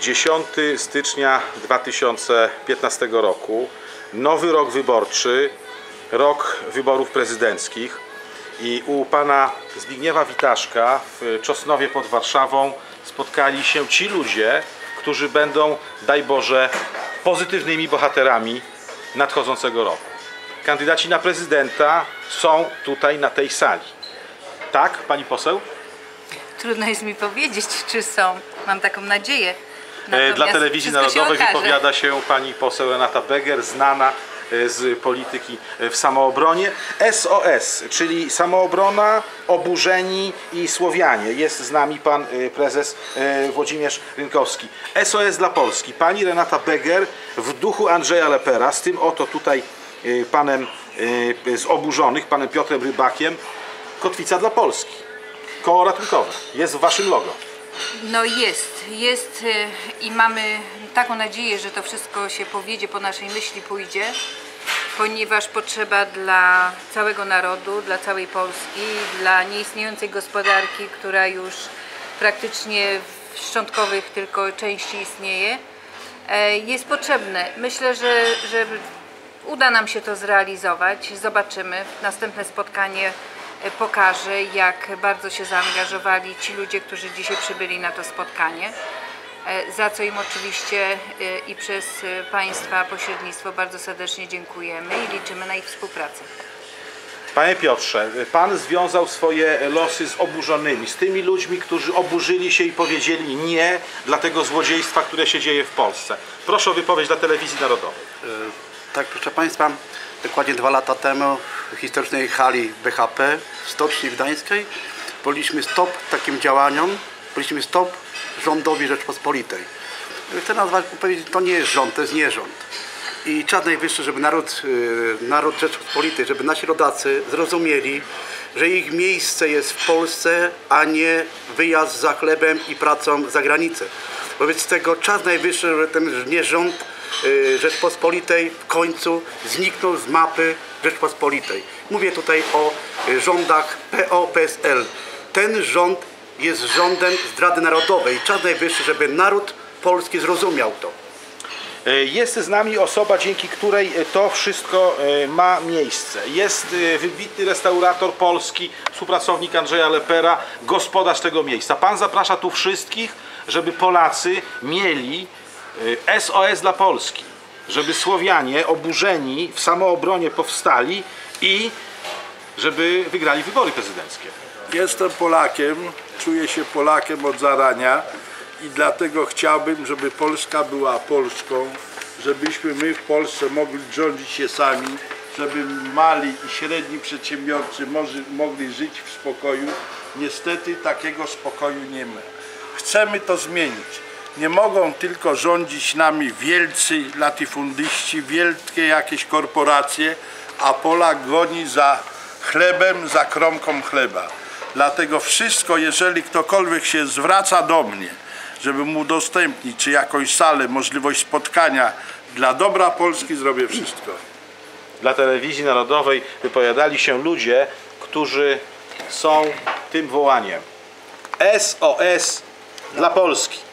10 stycznia 2015 roku, nowy rok wyborczy, rok wyborów prezydenckich i u pana Zbigniewa Witaszka w Czosnowie pod Warszawą spotkali się ci ludzie, którzy będą, daj Boże, pozytywnymi bohaterami nadchodzącego roku. Kandydaci na prezydenta są tutaj na tej sali. Tak, pani poseł? Trudno jest mi powiedzieć, czy są. Mam taką nadzieję. E, Natomiast Dla Telewizji się Narodowej okaże. wypowiada się pani poseł Renata Beger, znana e, z polityki e, w samoobronie. SOS, czyli samoobrona, oburzeni i Słowianie. Jest z nami pan prezes Włodzimierz Rynkowski. SOS dla Polski. Pani Renata Beger w duchu Andrzeja Lepera, z tym oto tutaj panem z oburzonych, panem Piotrem Rybakiem, Kotwica dla Polski. Koło ratunkowe. Jest w waszym logo. No jest, jest y, i mamy taką nadzieję, że to wszystko się powiedzie, po naszej myśli pójdzie, ponieważ potrzeba dla całego narodu, dla całej Polski, dla nieistniejącej gospodarki, która już praktycznie w szczątkowych tylko części istnieje, e, jest potrzebne. Myślę, że, że uda nam się to zrealizować. Zobaczymy. Następne spotkanie pokaże, jak bardzo się zaangażowali ci ludzie, którzy dzisiaj przybyli na to spotkanie. E, Za co im oczywiście e, i przez e, Państwa pośrednictwo bardzo serdecznie dziękujemy i liczymy na ich współpracę. Panie Piotrze, Pan związał swoje losy z oburzonymi, z tymi ludźmi, którzy oburzyli się i powiedzieli nie dla tego złodziejstwa, które się dzieje w Polsce. Proszę o wypowiedź dla Telewizji Narodowej. Tak, proszę Państwa, dokładnie dwa lata temu w historycznej hali BHP w Stoczni Gdańskiej powiedzieliśmy stop takim działaniom, powiedzieliśmy stop rządowi Rzeczpospolitej. Chcę nazwać, powiedzieć, to nie jest rząd, to jest nierząd. I czas najwyższy, żeby naród, y, naród Rzeczpospolitej, żeby nasi rodacy zrozumieli, że ich miejsce jest w Polsce, a nie wyjazd za chlebem i pracą za granicę. Wobec tego czas najwyższy, żeby ten nierząd Rzeczpospolitej w końcu zniknął z mapy Rzeczpospolitej. Mówię tutaj o y, rządach PO-PSL. Ten rząd jest rządem zdrady narodowej. Czas najwyższy, żeby naród polski zrozumiał to. E, Jest z nami osoba, dzięki której e, to wszystko e, ma miejsce. Jest wybitny restaurator polski, współpracownik Andrzeja Lepera, gospodarz tego miejsca. Pan zaprasza tu wszystkich, żeby Polacy mieli SOS dla Polski. Żeby Słowianie oburzeni w samoobronie powstali i żeby wygrali wybory prezydenckie. Jestem Polakiem, czuję się Polakiem od zarania i dlatego chciałbym, żeby Polska była Polską, żebyśmy my w Polsce mogli rządzić się sami, żeby mali i średni przedsiębiorcy mogli żyć w spokoju. Niestety takiego spokoju nie ma. Chcemy to zmienić. Nie mogą tylko rządzić nami wielcy latyfundyści, wielkie jakieś korporacje, a Polak goni za chlebem, za kromką chleba. Dlatego wszystko, jeżeli ktokolwiek się zwraca do mnie, żeby mu udostępnić, czy jakąś salę, możliwość spotkania dla dobra Polski, zrobię wszystko. Dla Telewizji Narodowej wypowiadali się ludzie, którzy są tym wołaniem. SOS dla Polski.